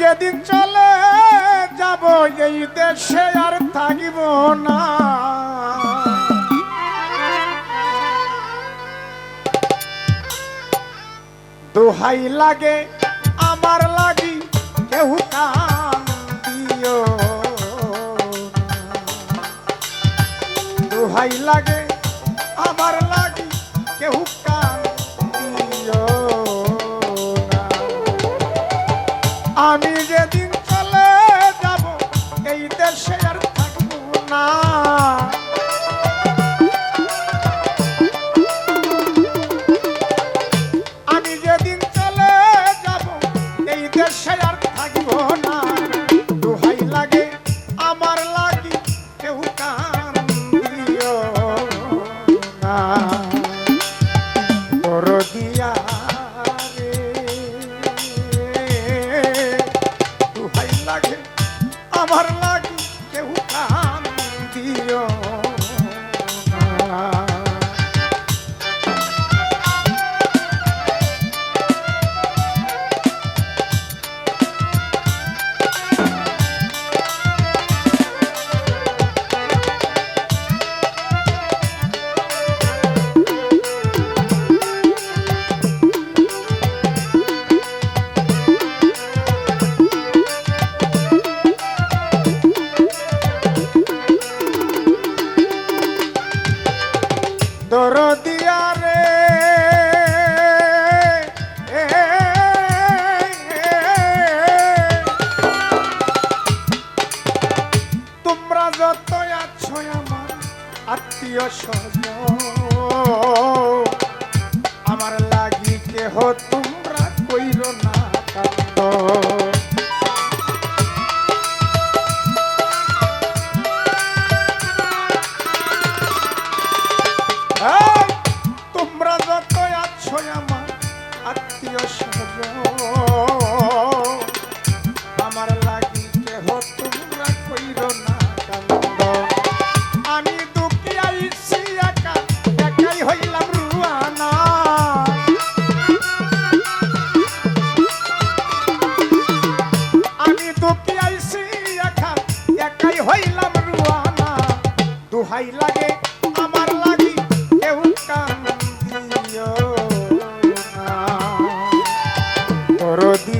যেদিন চলে যাব, এই দেশে আর থাকিব না। দোহাই লাগে, আমার লাগি কেউ কান দিও দোহাই লাগে, আমার লাগি কেউ দেশে আর থাকব না। দরদিয়া রে তোমরা যত আছো আমার আত্মীয় স্বজন আমার লাগি কেহ তোমরা কইর না তোর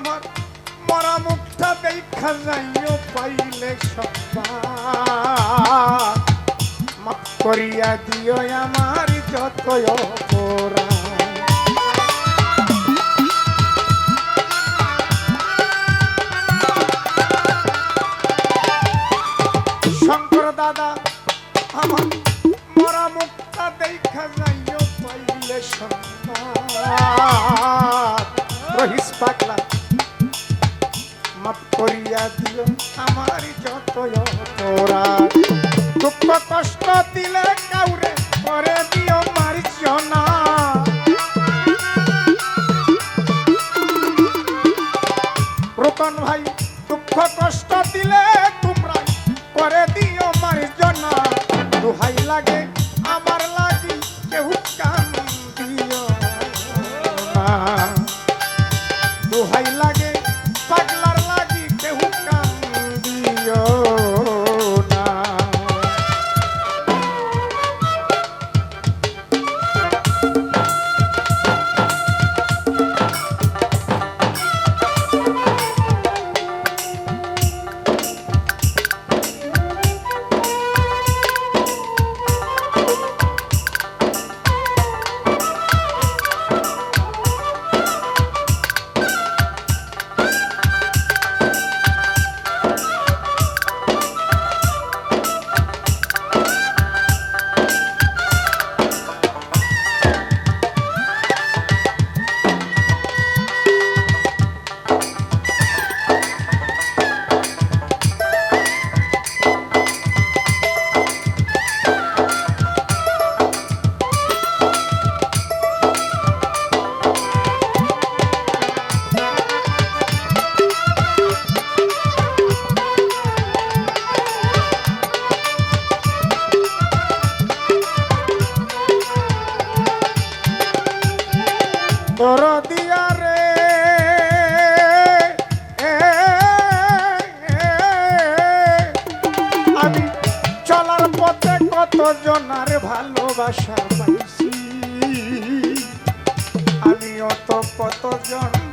আমার মরা মুখটা দেখা যাইও পাইলে মাফ করিয়া দিও আমার যত অপরাধ। শঙ্কর দাদা, আমার মরা মুক্তা দেখা যাইও পাইলে রহিস মাফ দিও আমার যত অপরাধ। দুঃখ কষ্ট দিলে আশা পাইছি। আমি অত কত জন্ম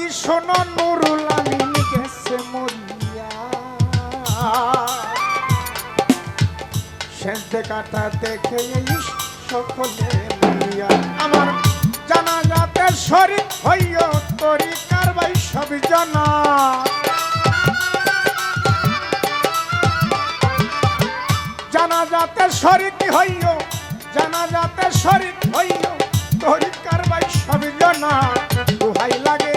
যদি শোনো নুরুল আমিন গেছে মরিয়া। সেন্তে কাটা দেখে সকলে মরিয়া। আমার জানা যাতে শরীর হইয় তরি, কারবাই সব জানা। জানা যাতে শরীর হইয় জানা যাতে শরীর হইয় তরি, কারবাই সব জানা। দুহাই লাগে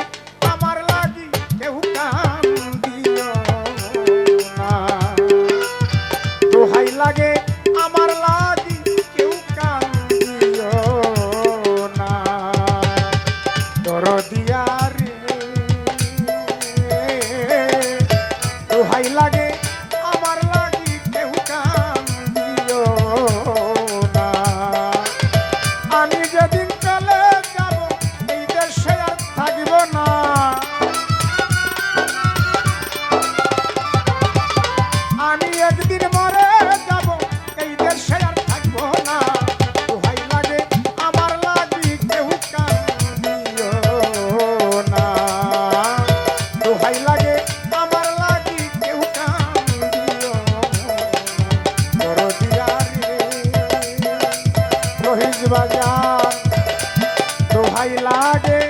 বাজার। দোহাই লাগে